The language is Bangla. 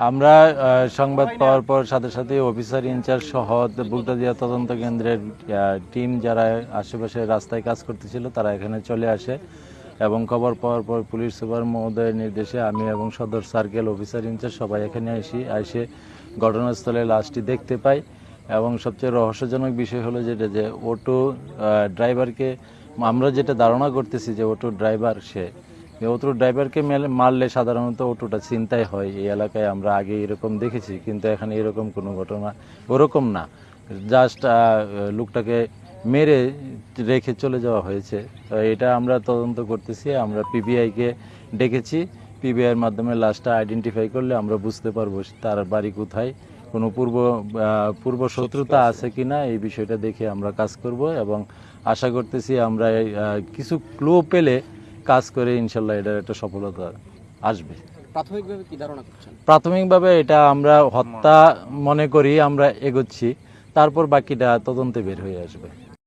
আমরা সংবাদ পাওয়ার পর সাথে সাথে অফিসার ইনচার্জ সহ বুগদাদিয়া তদন্ত কেন্দ্রের টিম যারা আশেপাশে রাস্তায় কাজ করতেছিল তারা এখানে চলে আসে এবং খবর পাওয়ার পর পুলিশ সুপার মহোদয়ের নির্দেশে আমি এবং সদর সার্কেল অফিসার ইনচার্জ সবাই এখানে আসি এসে ঘটনাস্থলে লাশটি দেখতে পাই এবং সবচেয়ে রহস্যজনক বিষয় হলো যেটা যে অটো ড্রাইভারকে আমরা যেটা ধারণা করতেছি যে অটো ড্রাইভার সে অটো ড্রাইভারকে মেলে- মারলে সাধারণত অটোটা চিন্তাই হয়। এই এলাকায় আমরা আগে এরকম দেখেছি কিন্তু এখানে এরকম কোনো ঘটনা ওরকম না। জাস্ট লোকটাকে মেরে রেখে চলে যাওয়া হয়েছে। তো এটা আমরা তদন্ত করতেছি আমরা পিবিআইকে ডেকেছি। পিবিআইয়ের মাধ্যমে লাশটা আইডেন্টিফাই করলে আমরা বুঝতে পারব তার বাড়ি কোথায় কোনো পূর্ব পূর্ব শত্রুতা আছে কিনা এই বিষয়টা দেখে আমরা কাজ করব এবং আশা করতেছি আমরা কিছু ক্লু পেলে কাজ করে ইনশাল্লাহ এটার একটা সফলতা আসবে। প্রাথমিকভাবে কি ধারণা করছেন? প্রাথমিকভাবে এটা আমরা হত্যা মনে করি আমরা এগোচ্ছি। তারপর বাকিটা তদন্তে বের হয়ে আসবে।